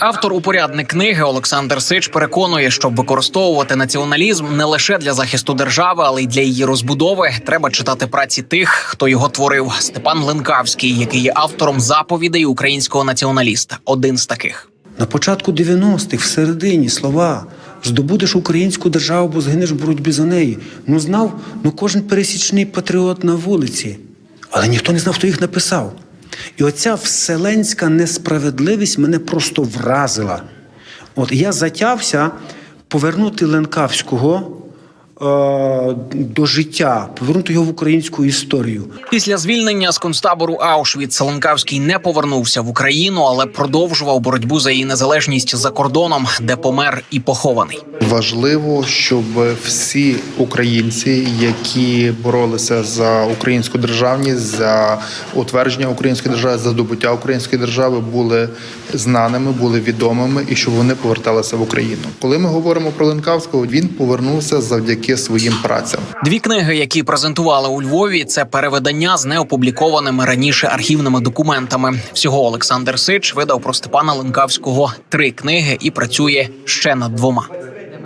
Автор упорядник книги Олександр Сич переконує, щоб використовувати націоналізм не лише для захисту держави, але й для її розбудови. Треба читати праці тих, хто його творив. Степан Ленкавський, який є автором заповідей українського націоналіста, один з таких. На початку 90-х, в середині слова здобудеш українську державу, бо згинеш в боротьбі за неї. Ну знав, ну кожен пересічний патріот на вулиці, але ніхто не знав, хто їх написав. І оця вселенська несправедливість мене просто вразила. От я затявся повернути Ленкавського до життя, повернути його в українську історію. Після звільнення з концтабору Аушвіц Ленкавський не повернувся в Україну, але продовжував боротьбу за її незалежність за кордоном, де помер і похований. Важливо, щоб всі українці, які боролися за українську державність, за утвердження української держави, за здобуття української держави, були знаними, були відомими і щоб вони поверталися в Україну. Коли ми говоримо про Ленкавського, він повернувся завдяки своїм працям. Дві книги, які презентували у Львові, це переведення з неопублікованими раніше архівними документами. Всього Олександр Сич видав про Степана Ленкавського три книги і працює ще над двома.